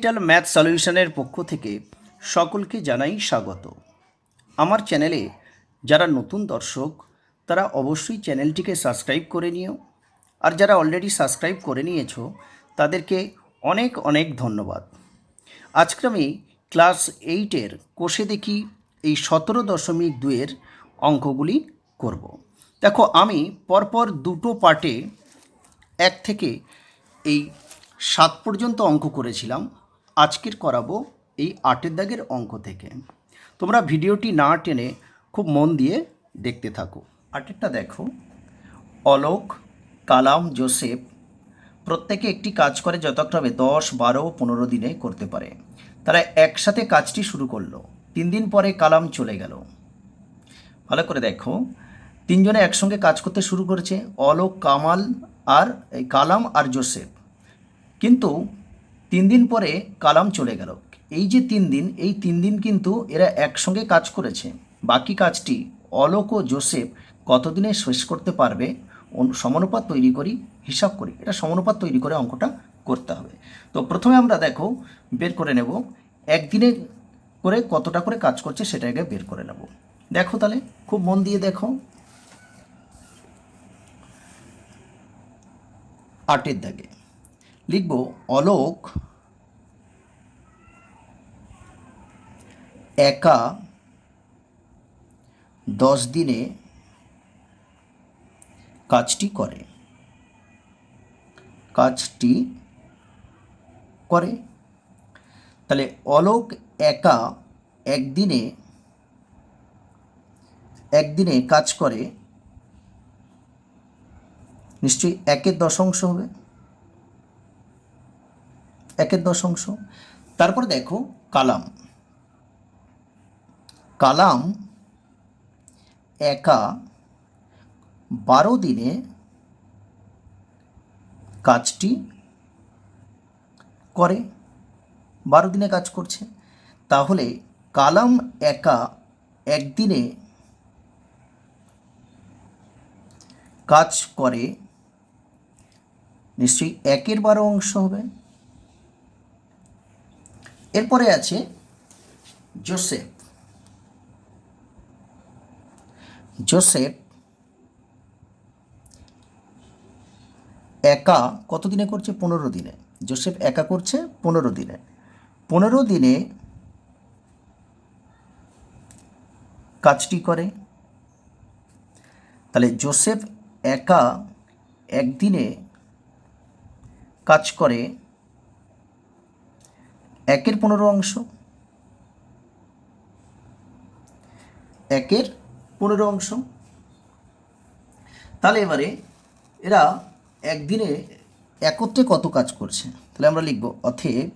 Digital math সলিউশনের পক্ষ থেকে সকলকে জানাই স্বাগত। আমার চ্যানেলে যারা নতুন দর্শক, তারা অবশ্যই চ্যানেলটিকে সাবস্ক্রাইব করে নিও। আর যারা অলরেডি সাবস্ক্রাইব করে নিয়েছো, তাদেরকে অনেক অনেক ধন্যবাদ। আজকে আমি ক্লাস এইটের কোষে দেখি এই সতেরো দশমিক দুয়ের অঙ্কগুলি করব। দেখো, আমি পরপর দুটো পার্টে এক থেকে এই সাত পর্যন্ত অঙ্ক করেছিলাম। আজকের করাবো এই আটের দাগের অঙ্ক থেকে। তোমরা ভিডিওটি না টেনে খুব মন দিয়ে দেখতে থাকো। আটেরটা দেখো। অলোক, কালাম, জোসেফ প্রত্যেকে একটি কাজ করে যথাক্রমে দশ, বারো, পনেরো দিনে করতে পারে। তারা একসাথে কাজটি শুরু করল। তিন দিন পরে কালাম চলে গেল। ভালো করে দেখো। তিনজনে একসঙ্গে কাজ করতে শুরু করেছে। অলোক, কামাল আর, এই কালাম আর জোসেফ। কিন্তু তিন দিন পরে কালাম চলে গেল। এই যে তিন দিন, এই তিন দিন কিন্তু এরা একসঙ্গে কাজ করেছে। বাকি কাজটি অলোক ও জোসেফ কতদিনে শেষ করতে পারবে? সমানুপাত তৈরি করি, হিসাব করি। এটা সমানুপাত তৈরি করে অঙ্কটা করতে হবে। তো প্রথমে আমরা দেখো, বের করে নেব। একদিনে করে কতটা করে কাজ করছে সেটা আগে বের করে নেব। দেখো তাহলে, খুব মন দিয়ে দেখো। আটের দাগে। লিখব অলোক একা দশ দিনে কাজটি করে। কাজটি করে। তাহলে অলোক একা একদিনে একদিনে কাজ করে। নিশ্চয়ই একের দশাংশ হবে। একের দশাংশ তারপরে দেখো কালাম। কালাম একা বারো দিনে কাজটি করে, বারো দিনে কাজ করছে। তাহলে কালাম একা একদিনে কাজ করে, নিশ্চয়ই একের বারো অংশ হবে। এরপরে আছে জোসেফ জোসেফ একা কত দিনে করছে? পনেরো দিনে। জোসেফ একা করছে পনেরো দিনে। পনেরো দিনে কাজটি করে। তাহলে জোসেফ একা একদিনে কাজ করে। একের পনেরো অংশ। একের পনেরো অংশ। তাহলে এবারে এরা একদিনে একত্রে কত কাজ করছে? তাহলে আমরা লিখব অথেব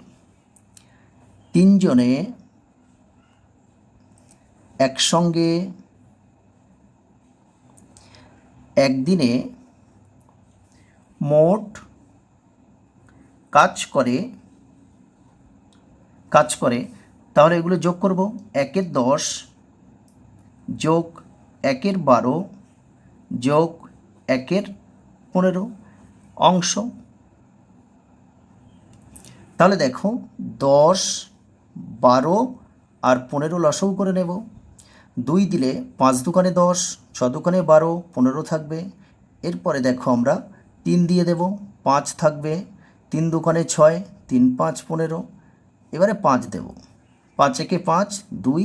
তিনজনে একসঙ্গে একদিনে মোট কাজ করে কাজ করে, তাহলে এগুলো যোগ করব একের দশ যোগ একের বারো যোগ একের পনেরো অংশ। তাহলে দেখো দশ, বারো আর পনেরো লসও করে নেব। দুই দিলে পাঁচ দোকানে দশ, ছ দোকানে বারো, পনেরো থাকবে। এরপরে দেখো আমরা তিন দিয়ে দেব, পাঁচ থাকবে, তিন দোকানে ছয়, তিন পাঁচ পনেরো। এবারে পাঁচ দেব। পাঁচ একে পাঁচ, দুই,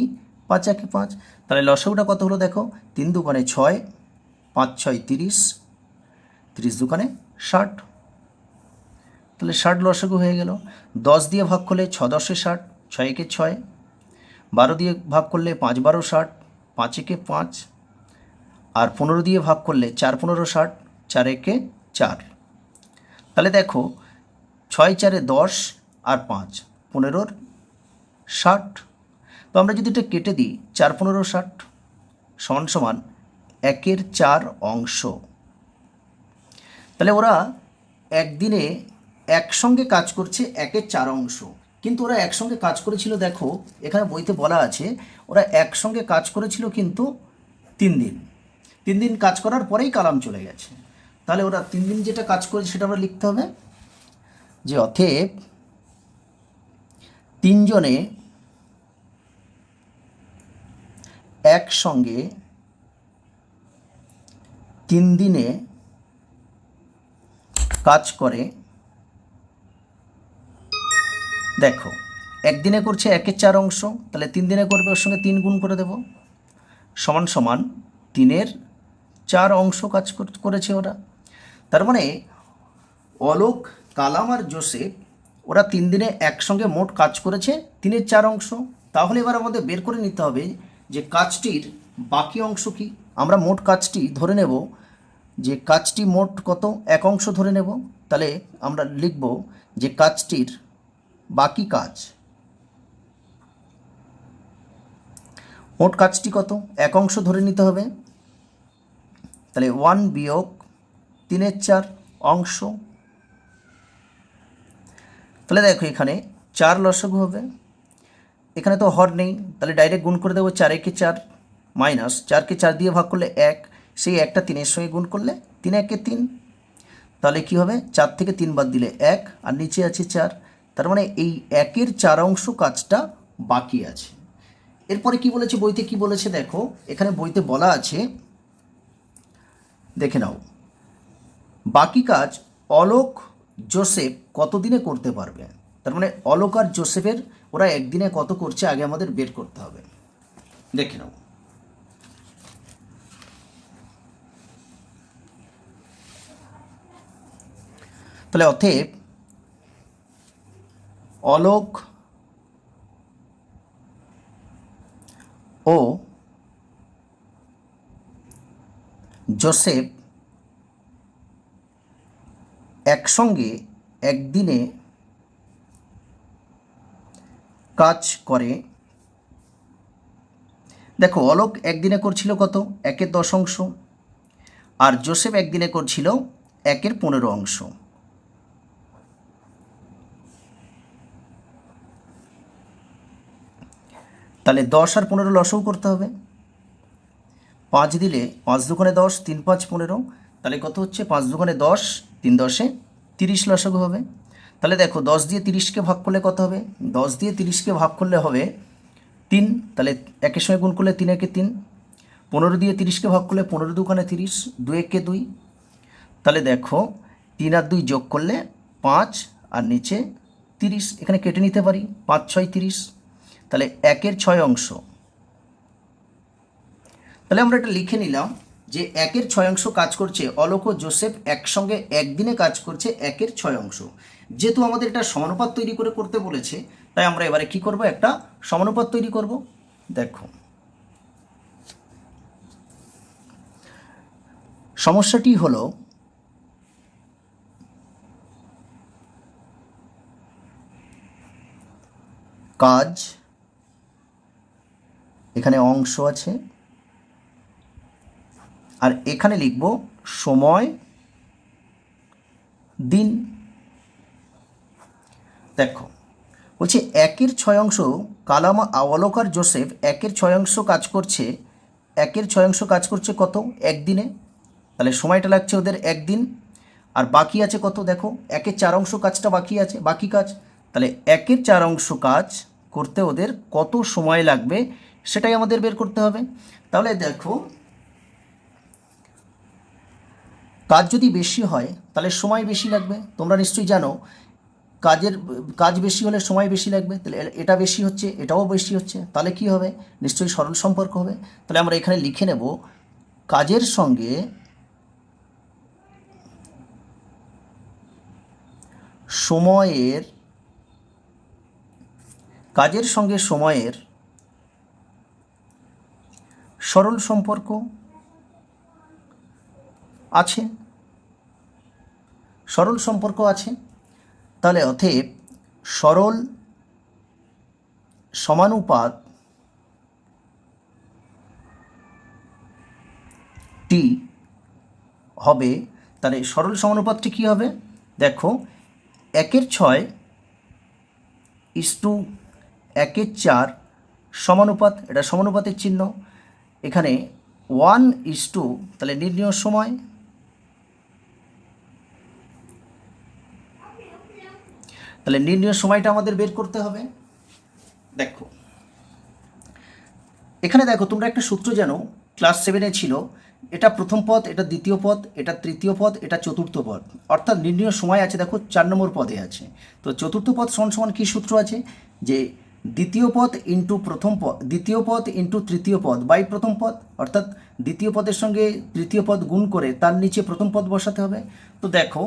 পাঁচ একে পাঁচ। তাহলে লসৌটা কত হলো দেখো? তিন দোকানে ছয়, পাঁচ ছয় তিরিশ তিরিশ দোকানে ষাট। তাহলে ষাট লসগু হয়ে গেল। দশ দিয়ে ভাগ করলে ছ দশে ষাট, ছয় একে ছয়। বারো দিয়ে ভাগ করলে পাঁচ বারো ষাট, পাঁচ একে পাঁচ। আর পনেরো দিয়ে ভাগ করলে চার পনেরো ষাট, চার একে চার। তাহলে দেখো, ছয় চারে দশ আর পাঁচ। পনেরোর ষাট। তো আমরা যদি এটা কেটে দিই, চার পনেরো ষাট সমান সমান একের চার অংশ। তাহলে ওরা একদিনে একসঙ্গে কাজ করছে একের চার অংশ। কিন্তু ওরা একসঙ্গে কাজ করেছিল, দেখো, এখানে বইতে বলা আছে, ওরা একসঙ্গে কাজ করেছিল কিন্তু তিন দিন। তিন দিন কাজ করার পরেই কালাম চলে গেছে। তাহলে ওরা তিন দিন যেটা কাজ করেছে সেটা আমরা লিখতে হবে যে অথেব তিনজনে একসঙ্গে তিন দিনে কাজ করে। দেখো, একদিনে করছে একের চার অংশ, তাহলে তিন দিনে করবে ওর সঙ্গে তিন গুণ করে দেব। সমান সমান তিনের চার অংশ কাজ কর- করেছে ওরা। তার মানে অলোক, কালাম আর জোসেফ ওরা তিন দিনে একসঙ্গে মোট কাজ করেছে তিনের চার অংশ। তাহলে এবার আমাদের বের করে নিতে হবে যে কাজটির বাকি অংশ কি। আমরা মোট কাজটি ধরে নেব যে কাজটি মোট কত, এক অংশ ধরে নেব। তাহলে আমরা লিখব যে কাজটির বাকি কাজ, মোট কাজটি কত, এক অংশ ধরে নিতে হবে। তাহলে ওয়ান বিয়োগ তিনের চার অংশ তাহলে দেখো এখানে চার লসগু হবে। এখানে তো হর নেই, তাহলে ডাইরেক্ট গুণ করে দেবো চার একে চার মাইনাস চারকে চার দিয়ে ভাগ করলে এক, সেই একটা তিনের সঙ্গে গুণ করলে তিন একে তিন। তাহলে কি হবে? চার থেকে তিন বাদ দিলে এক, আর নিচে আছে চার। তার মানে এই একের চার অংশ কাজটা বাকি আছে। এরপরে কি বলেছে বইতে? কি বলেছে দেখো? এখানে বইতে বলা আছে, দেখে নাও। বাকি কাজ অলোক, জোসেফ কতদিনে করতে পারবে? তার মানে অলোক আর জোসেফের ওরা একদিনে কত করছে আগে আমাদের বের করতে হবে। দেখে নাও তাহলে অতএব অলোক ও জোসেফ একসঙ্গে একদিনে কাজ করে। দেখো, অলোক একদিনে করছিল কত? একের দশ অংশ। আর জোসেফ একদিনে করছিল একের পনেরো অংশ। তাহলে দশ আর পনেরো লসও করতে হবে। পাঁচ দিলে পাঁচ দোকানে দশ, তিন পাঁচ পনেরো। তাহলে কত হচ্ছে? পাঁচ দোকানে দশ, তিন দশে তিরিশ লসক হবে। তাহলে দেখো, দশ দিয়ে তিরিশকে ভাগ করলে কত হবে? দশ দিয়ে তিরিশকে ভাগ করলে হবে তিন। তাহলে একের সঙ্গে গুণ করলে তিন একে তিন। পনেরো দিয়ে তিরিশকে ভাগ করলে পনেরো দোকানে তিরিশ দু একে দুই। তাহলে দেখো, তিন আর দুই যোগ করলে পাঁচ, আর নিচে তিরিশ। এখানে কেটে নিতে পারি, পাঁচ, ছয়, তিরিশ। তাহলে একের ছয় অংশ। তাহলে আমরা এটা লিখে নিলাম। যে একের ছয় অংশ কাজ করছে, অলোক ও জোসেফ একসঙ্গে একদিনে কাজ করছে একের ছয় অংশ। যেহেতু আমাদের এটা সমানুপাত তৈরি করে করতে বলেছে, তাই আমরা এবারে কি করব? একটা সমানুপাত তৈরি করব। দেখো। সমস্যাটি হলো, কাজ, এখানে অংশ আছে। আর এখানে লিখব সময়, দিন। দেখো, বলছে একের ছয় অংশ কালামা আওয়ালকার জোসেফ, একের ছয় অংশ কাজ করছে, একের ছয় অংশ কাজ করছে কত? একদিনে। তাহলে সময়টা লাগছে ওদের একদিন। আর বাকি আছে কত? দেখো, একের চার অংশ কাজটা বাকি আছে, বাকি কাজ। তাহলে একের চার অংশ কাজ করতে ওদের কত সময় লাগবে? সেটাই আমাদের বের করতে হবে। তাহলে দেখো কাজ যদি বেশি হয়, তাহলে সময় বেশি লাগবে। তোমরা নিশ্চয়ই জানো, কাজের, কাজ বেশি হলে সময় বেশি লাগবে। তাহলে এটা বেশি হচ্ছে, এটাও বেশি হচ্ছে। তাহলে কি হবে? নিশ্চয়ই সরল সম্পর্ক হবে। তাহলে আমরা এখানে লিখে নেব, কাজের সঙ্গে সময়ের, কাজের সঙ্গে সময়ের সরল সম্পর্ক আছে। সরল সম্পর্ক আছে। তাহলে অতএব সরল সমানুপাত টি হবে, তাহলে সরল সমানুপাতটি কী হবে? দেখো, একের ছয় ইস টু একের চার সমানুপাত, এটা সমানুপাতের চিহ্ন। এখানে ওয়ান ইস টু তাহলে নির্ণয় সময় তাহলে নির্ণয় সময়টা আমাদের বের করতে হবে। দেখো। এখানে দেখো, তোমরা একটা সূত্র জানো ক্লাস সেভেনে ছিল, এটা প্রথম পদ, এটা দ্বিতীয় পদ, এটা তৃতীয় পদ, এটা চতুর্থ পদ। অর্থাৎ নির্ণয় সময় আছে, দেখো, চার নম্বর পদে আছে। তো চতুর্থ পদ সমান সমান কী সূত্র আছে? যে দ্বিতীয় পদ ইন্টু প্রথম পদ, দ্বিতীয় পদ ইন্টু তৃতীয় পদ বাই প্রথম পদ, অর্থাৎ দ্বিতীয় পদের সঙ্গে তৃতীয় পদ গুণ করে তার নিচে প্রথম পদ বসাতে হবে। তো দেখো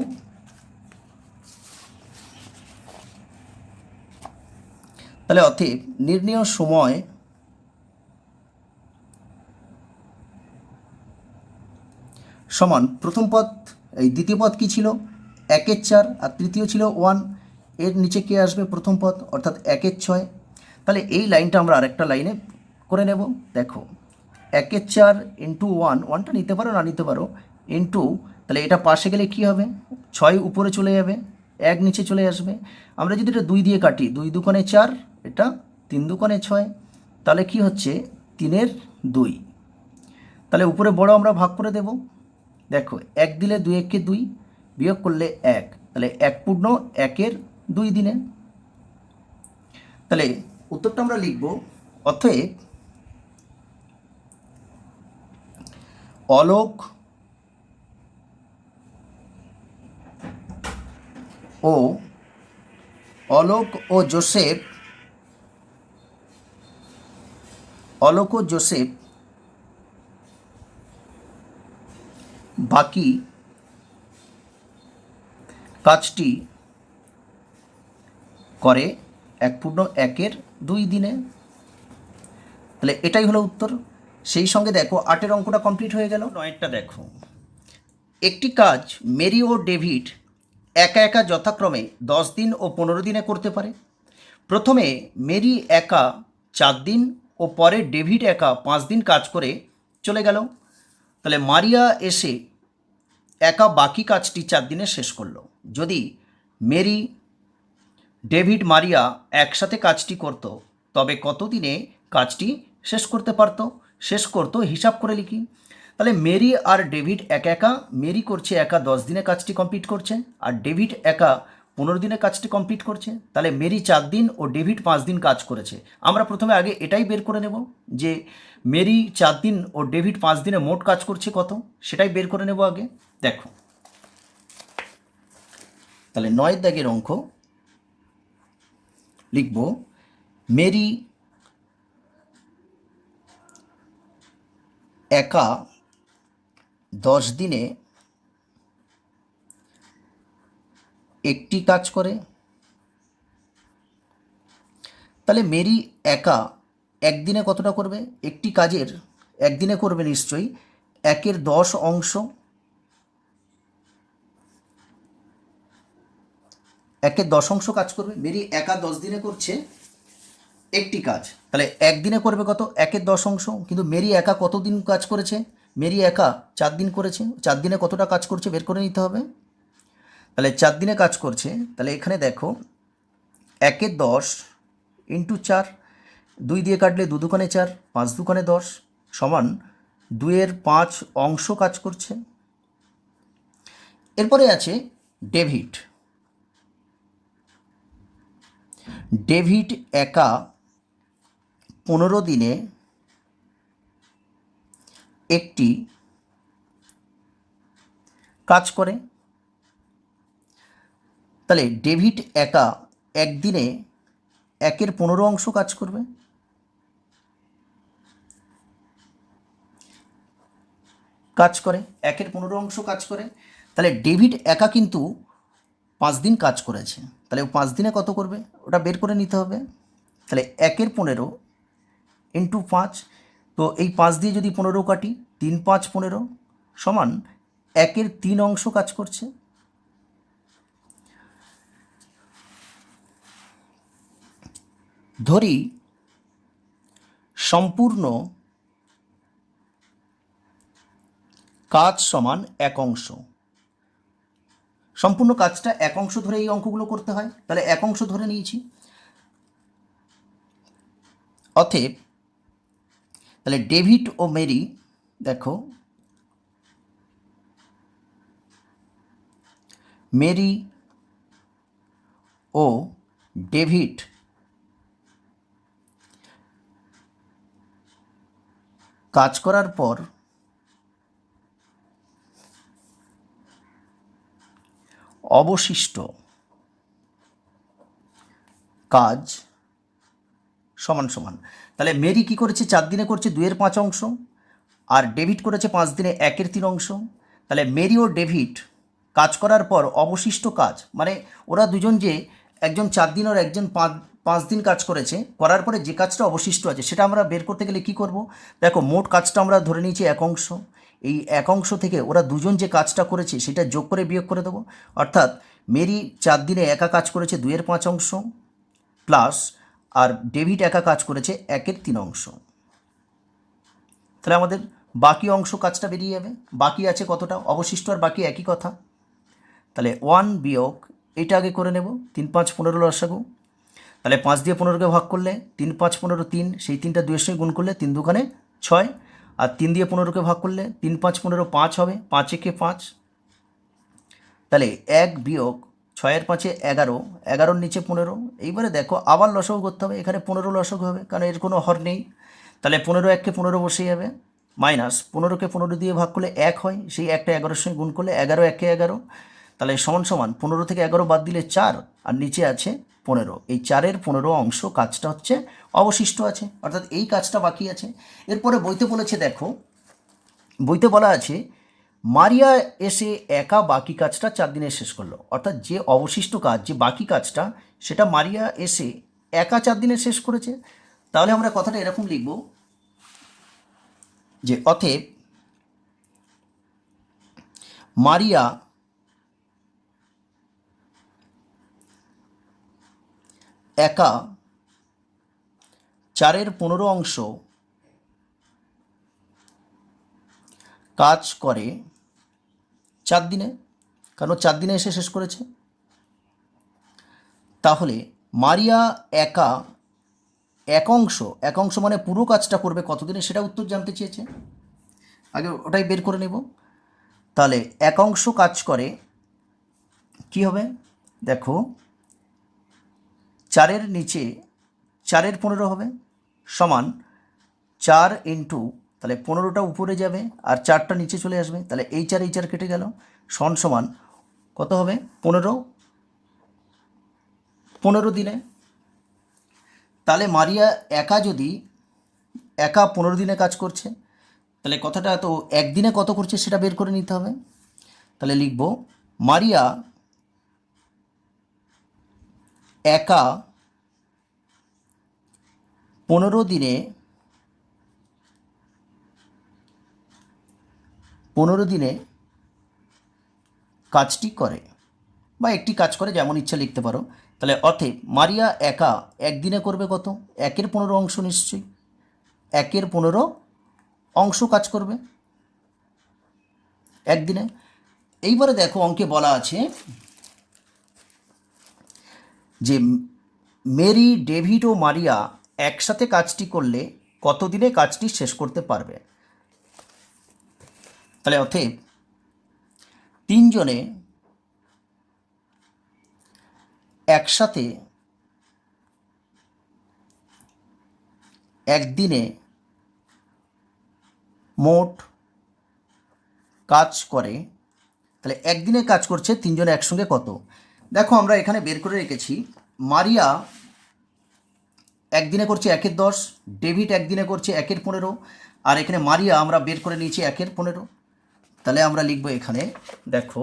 তাহলে অতএব নির্ণয় সময় সমান প্রথম পদ, এই দ্বিতীয় পদ কি ছিল? একের চার আর তৃতীয় ছিল ওয়ান। এর নিচে কে আসবে? প্রথম পদ, অর্থাৎ একের ছয়। তাহলে এই লাইনটা আমরা আরেকটা লাইনে করে নেব। দেখো, একের চার ইন্টু ওয়ান ওয়ানটা নিতে পারো, না নিতে পারো? ইন্টু তাহলে এটা পাশে গেলে কি হবে? ছয় উপরে চলে যাবে, এক নিচে চলে আসবে। আমরা যদি এটা দুই দিয়ে কাটি, দুই দুকোণে চার এটা তিন দুকোণে ছয়, তাহলে কি হচ্ছে? তিনের দুই। তাহলে উপরে বড় আমরা ভাগ করে দেব। দেখো, এক দিলে দুই এককে দুই, বিয়োগ করলে এক। তাহলে এক পূর্ণ একের দুই দিনে। তাহলে উত্তরটা আমরা লিখব, অতএব অলোক ও অলোক ও জোসেফ অলোক জোসেফ বাকি কাজটি করে এক পূর্ণ একের দুই দিনে। তাহলে এটাই হলো উত্তর। সেই সঙ্গে দেখো আটের অঙ্কটা কমপ্লিট হয়ে গেল। নয়েরটা দেখো। একটি কাজ মেরি ও ডেভিড একা একা যথাক্রমে দশ দিন ও পনেরো দিনে করতে পারে। প্রথমে মেরি একা চার দিন ও পরে ডেভিড একা পাঁচ দিন কাজ করে চলে গেল। তাহলে মারিয়া এসে একা বাকি কাজটি চার দিনে শেষ করল। যদি মেরি, ডেভিড, মারিয়া একসাথে কাজটি করত, তবে কতদিনে কাজটি শেষ করতে পারত? শেষ করতো, হিসাব করে লিখি। তাহলে মেরি আর ডেভিড একা একা, মেরি করছে একা দশ দিনে কাজটি কমপ্লিট করছে, আর ডেভিড একা পনেরো দিনে কাজটি কমপ্লিট করছে, তাহলে মেরি চার দিন ও ডেভিড পাঁচ দিন কাজ করেছে। আমরা প্রথমে আগে এটাই বের করে নেব যে মেরি চার দিন ও ডেভিড পাঁচ দিনে মোট কাজ করছে কত, সেটাই বের করে নেব আগে। দেখো। তাহলে নয় দাগের অঙ্ক লিখব, মেরি একা দশ দিনে একটি কাজ করে। তাহলে মেরি একা একদিনে কতটা করবে? একটি কাজের একদিনে করবে নিশ্চয়ই একের দশ অংশ। একের দশ অংশ কাজ করবে। মেরি একা দশ দিনে করছে একটি কাজ। তাহলে একদিনে করবে কত? একের দশ অংশ। কিন্তু মেরি একা কতদিন কাজ করেছে? মেরি একা চার দিন করেছে। চার দিনে কতটা কাজ করছে বের করে নিতে হবে। তাহলে চার দিনে কাজ করছে, তাহলে এখানে দেখো একের দশ ইন্টু চার, দুই দিয়ে কাটলে দু দোকানে চার, পাঁচ দোকানে দশ, সমান দুইয়ের পাঁচ অংশ কাজ করছে। এরপরে আছে ডেভিড। ডেভিড একা পনেরো দিনে একটি কাজ করে। তাহলে ডেভিড একা একদিনে একের পনেরো অংশ কাজ করবে? কাজ করে, একের পনেরো অংশ কাজ করে। তাহলে ডেভিড একা কিন্তু পাঁচ দিন কাজ করেছে। তাহলে পাঁচ দিনে কত করবে? ওটা বের করে নিতে হবে। তাহলে একের পনেরো ইন্টু পাঁচ, তো এই পাঁচ দিয়ে যদি পনেরো কাটি, তিন পাঁচ পনেরো সমান একের তিন অংশ কাজ করছে। ধরি সম্পূর্ণ কাজ সমান এক অংশ। সম্পূর্ণ কাজটা এক অংশ ধরে এই অঙ্কগুলো করতে হয়। তাহলে এক অংশ ধরে নিয়েছি। অতএব, তাহলে ডেভিড ও মেরি, দেখো, মেরি ও ডেভিড কাজ করার পর অবশিষ্ট কাজ সমান সমান। তাহলে মেরি কি করেছে? চার দিনে করছে দুয়ের পাঁচ অংশ। আর ডেভিড করেছে পাঁচ দিনে একের তিন অংশ। তাহলে মেরি ও ডেভিড কাজ করার পর অবশিষ্ট কাজ মানে ওরা দুজন যে একজন চার দিন আর একজন পাঁচ পাঁচ দিন কাজ করেছে, করার পরে যে কাজটা অবশিষ্ট আছে, সেটা আমরা বের করতে গেলে কি করব? দেখো, মোট কাজটা আমরা ধরে নিয়েছি এক অংশ। এই এক অংশ থেকে ওরা দুজন যে কাজটা করেছে, সেটা যোগ করে বিয়োগ করে দেবো। অর্থাৎ মেরি চার দিনে একা কাজ করেছে দুইয়ের পাঁচ অংশ, প্লাস আর ডেভিড একা কাজ করেছে একের তিন অংশ। তাহলে আমাদের বাকি অংশ কাজটা বেরিয়ে যাবে। বাকি আছে কতটা? অবশিষ্ট আর বাকি একই কথা। তাহলে ওয়ান বিয়োগ, এটা আগে করে নেব। তিন পাঁচ পনেরো লসাগু তাহলে পাঁচ দিয়ে পনেরোকে ভাগ করলে তিন, পাঁচ, পনেরো, তিন, সেই তিনটা দুইয়ের সঙ্গে গুণ করলে তিন দুখানে ছয়। আর তিন দিয়ে পনেরোকে ভাগ করলে তিন, পাঁচ, পনেরো, পাঁচ হবে, পাঁচ একে পাঁচ। তাহলে এক বিয়োগ ছয়ের পাঁচে এগারো, এগারোর নিচে পনেরো। এইবারে দেখো আবার লসগু করতে হবে, এখানে পনেরো লসগু হবে, কারণ এর কোনো হর নেই। তাহলে পনেরো এককে পনেরো বসে যাবে। মাইনাস পনেরোকে পনেরো দিয়ে ভাগ করলে এক হয়, সেই একটা এগারোর সঙ্গে গুণ করলে এগারো একে এগারো। তাহলে সমান সমান পনেরো থেকে এগারো বাদ দিলে চার, আর নিচে আছে পনেরো। এই চারের পনেরো অংশ কাজটা হচ্ছে অবশিষ্ট আছে, অর্থাৎ এই কাজটা বাকি আছে। এরপরে বইতে বলেছে, দেখো, বইতে বলা আছে, মারিয়া এসে একা বাকি কাজটা চার দিনে শেষ করল। অর্থাৎ যে অবশিষ্ট কাজ, যে বাকি কাজটা, সেটা মারিয়া এসে একা চার দিনে শেষ করেছে। তাহলে আমরা কথাটা এরকম লিখব যে, অতএব মারিয়া একা। চারের পনেরো অংশ কাজ করে চার দিনে, কারণ চার দিনে এসে শেষ করেছে। তাহলে মারিয়া একা, এক অংশ এক অংশ মানে পুরো কাজটা করবে কতদিনে সেটা উত্তর জানতে চেয়েছে। আগে ওটাই বের করে নেব। তাহলে এক অংশ কাজ করে, কি হবে? দেখো চারের নিচে চারের পনেরো হবে, সমান চার ইন্টু তাহলে পনেরোটা উপরে যাবে আর চারটা নিচে চলে আসবে, তাহলে এই চার এই চার কেটে গেল সন সমান কত হবে? পনেরো। পনেরো দিনে। তাহলে মারিয়া একা যদি একা পনেরো দিনে কাজ করছে, তাহলে কথাটা তো একদিনে কত করছে সেটা বের করে নিতে হবে। তাহলে লিখব, মারিয়া একা পনেরো দিনে পনেরো দিনে কাজটি করে বা একটি কাজ করে যেমন ইচ্ছা লিখতে পারো। তাহলে অতএব মারিয়া একা একদিনে করবে কত? একের পনেরো অংশ নিশ্চয়ই। একের পনেরো অংশ কাজ করবে একদিনে। এইবারে দেখো অঙ্কে বলা আছে যে মেরি, ডেভিড ও মারিয়া একসাথে কাজটি করলে কতদিনে কাজটি শেষ করতে পারবে? তাহলে অতএব তিনজনে একসাথে একদিনে মোট কাজ করে, তাহলে একদিনে কাজ করছে তিনজনে একসঙ্গে কত? দেখো, আমরা এখানে বের করে রেখেছি, মারিয়া একদিনে করছে একের দশ, ডেভিড একদিনে করছে একের পনেরো, আর এখানে মারিয়া আমরা বের করে নিয়েছি একের পনেরো। তাহলে আমরা লিখব এখানে, দেখো,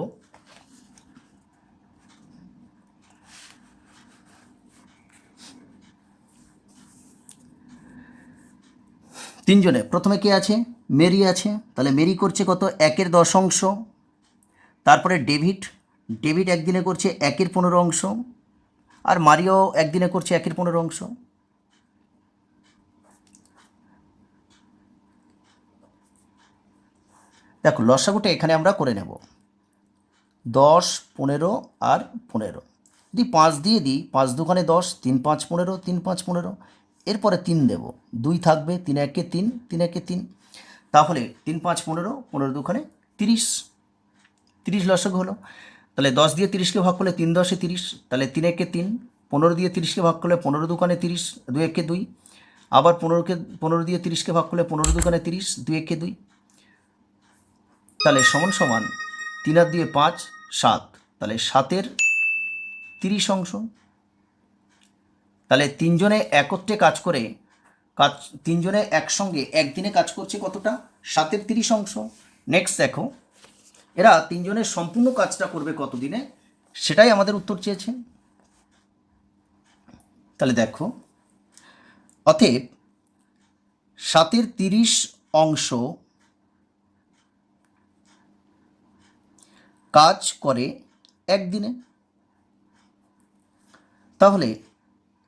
তিনজনে, প্রথমে কে আছে? মেরি আছে। তাহলে মেরি করছে কত? একের দশ অংশ তারপরে ডেভিড ডেভিড একদিনে করছে একের পনেরো অংশ আর মারিও একদিনে করছে একের পনেরো অংশ। দেখো, লসাগুটা এখানে আমরা করে নেব। দশ, পনেরো আর পনেরো। যদি পাঁচ দিয়ে দিই, পাঁচ দোকানে দশ, তিন পাঁচ পনেরো, তিন পাঁচ পনেরো, এরপরে তিন দেব। দুই থাকবে, তিন একে তিন তিন একে তিন। তাহলে তিন পাঁচ পনেরো পনেরো দোকানে তিরিশ। তিরিশ লসক হলো। তাহলে দশ দিয়ে তিরিশকে ভাগ করলে তিন দশে তিরিশ, তাহলে তিন একে তিন, পনেরো দিয়ে তিরিশকে ভাগ করলে পনেরো দোকানে তিরিশ, দুই একে দুই, আবার পনেরোকে, পনেরো দিয়ে তিরিশকে ভাগ করলে পনেরো দোকানে তিরিশ, দুই একে দুই। তাহলে সমান সমান তিন আর দিয়ে পাঁচ, সাত। তাহলে সাতের তিরিশ অংশ। তাহলে তিনজনে একত্রে কাজ করে, কাজ, তিনজনে একসঙ্গে একদিনে কাজ করছে কতটা? সাতের তিরিশ অংশ। নেক্সট দেখো। এরা তিনজনের সম্পূর্ণ কাজটা করবে কতদিনে? সেটাই আমাদের উত্তর চেয়েছেন। তাহলে দেখো, অতএব সাতের তিরিশ অংশ কাজ করে একদিনে। তাহলে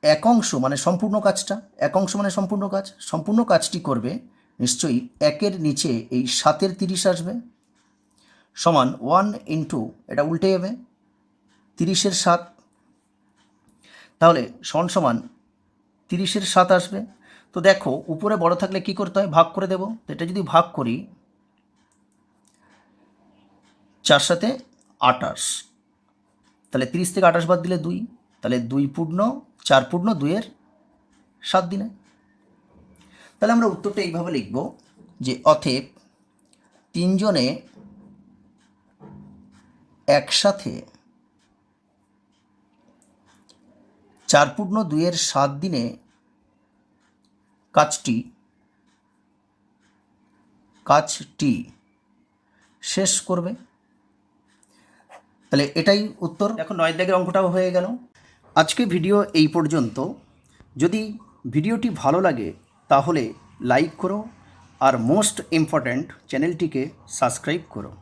এক অংশ মানে সম্পূর্ণ কাজটা, এক অংশ মানে সম্পূর্ণ কাজ, সম্পূর্ণ কাজটি করবে, নিশ্চয়ই একের নিচে এই সাতের তিরিশ আসবে। সমান ওয়ান ইন্টু, এটা উল্টে যাবে, তিরিশের সাত। তাহলে সমান সমান তিরিশের সাত আসবে। তো দেখো, উপরে বড় থাকলে কি করতে হয়? ভাগ করে দেব। তো এটা যদি ভাগ করি, চার সাথে আটাশ তাহলে তিরিশ থেকে আটাশ বাদ দিলে দুই। তাহলে দুই পূর্ণ, চার পূর্ণ, দুইয়ের সাত দিনে। তাহলে আমরা উত্তরটা এইভাবে লিখব যে অথেব তিনজনে একসাথে চার পূর্ণ দুইয়ের সাত দিনে কাজটি কাজটি শেষ করবে। তাহলে এটাই উত্তর। এখন নয় দাগের অঙ্কটাও হয়ে গেল। আজকে ভিডিও এই পর্যন্ত। যদি ভিডিওটি ভালো লাগে, তাহলে লাইক করো। আর মোস্ট ইম্পর্ট্যান্ট, চ্যানেলটিকে সাবস্ক্রাইব করো।